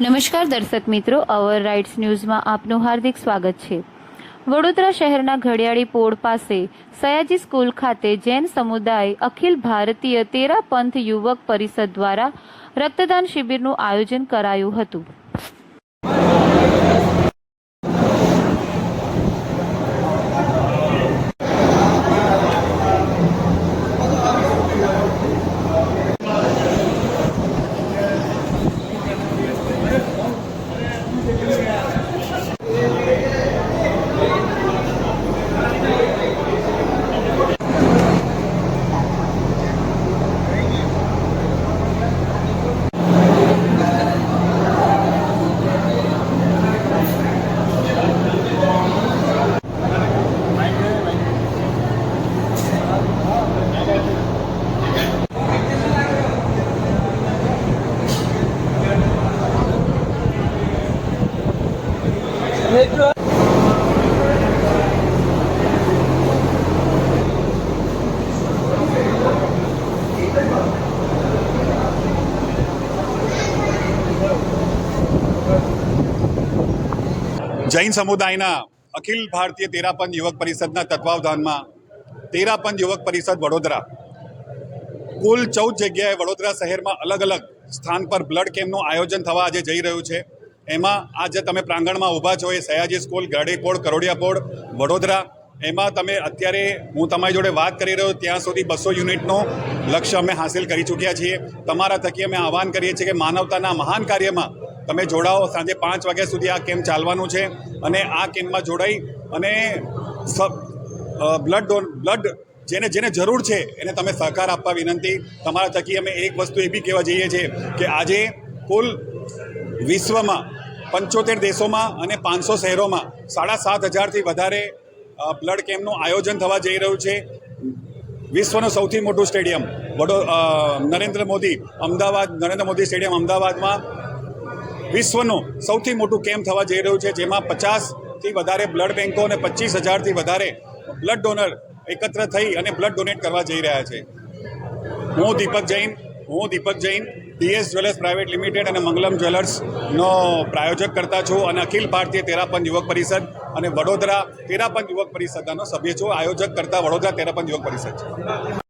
નમસ્કાર દર્શક મિત્રો અવર રાઇટ્સ ન્યૂઝમાં આપનું હાર્દિક સ્વાગત છે. વડોદરા શહેરના ઘડિયાળી પોળ પાસે સયાજી સ્કૂલ ખાતે જૈન સમુદાય અખિલ ભારતીય તેરા પંથ યુવક પરિષદ દ્વારા રક્તદાન શિબિરનું આયોજન કરાયું હતું. જૈન સમુદાયના અખિલ ભારતીય તેરાપન યુવક પરિષદના તત્વાવધાનમાં તેરાપંથ યુવક પરિષદ વડોદરા. કુલ ચૌદ જગ્યાએ વડોદરા શહેરમાં અલગ અલગ સ્થાન પર બ્લડ કેમ્પનું આયોજન થવા આજે જઈ રહ્યું છે. એમાં આજે તમે પ્રાંગણમાં ઊભા છો એ સયાજી સ્કૂલ ગાડીપોળ કરોડિયાપોળ વડોદરા. એમાં તમે અત્યારે હું તમારી જોડે વાત કરી રહ્યો ત્યાં સુધી બસો યુનિટનું લક્ષ્ય અમે હાંસિલ કરી ચૂક્યા છીએ. તમારા થકી અમે આહવાન કરીએ છીએ કે માનવતાના મહાન કાર્યમાં તમે જોડાઓ. સાંજે પાંચ વાગ્યા સુધી આ કેમ્પ ચાલવાનું છે અને આ કેમ્પમાં જોડાઈ અને બ્લડ ડોન બ્લડ જેને જેને જરૂર છે, એને તમે સહકાર આપવા વિનંતી. તમારા થકી અમે એક વસ્તુ એ બી કહેવા જઈએ છીએ કે આજે કુલ વિશ્વમાં પંચોતેર દેશોમાં અને પાંચસો શહેરોમાં સાડા સાત હજારથી વધારે બ્લડ કેમ્પનું આયોજન થવા જઈ રહ્યું છે. વિશ્વનું સૌથી મોટું સ્ટેડિયમ, વડો નરેન્દ્ર મોદી, અમદાવાદ, નરેન્દ્ર મોદી સ્ટેડિયમ અમદાવાદમાં વિશ્વનું સૌથી મોટું કેમ્પ થવા જઈ રહ્યું છે, જેમાં પચાસથી વધારે બ્લડ બેન્કો અને પચીસ હજારથી વધારે બ્લડ ડોનર એકત્ર થઈ અને બ્લડ ડોનેટ કરવા જઈ રહ્યા છે. હું દીપક જૈન, હું Deepak Jain DS jewellers private limited અને મંગલમ જ્વેલર્સનો પ્રાયોજક કરતા છું અને અખિલ ભારતીય તેરાપંચ યુવક પરિષદ અને વડોદરા તેરાપંચ યુવક પરિષદનો સભ્ય છું. આયોજક કરતા વડોદરા તેરાપંચ યુવક પરિષદ છે.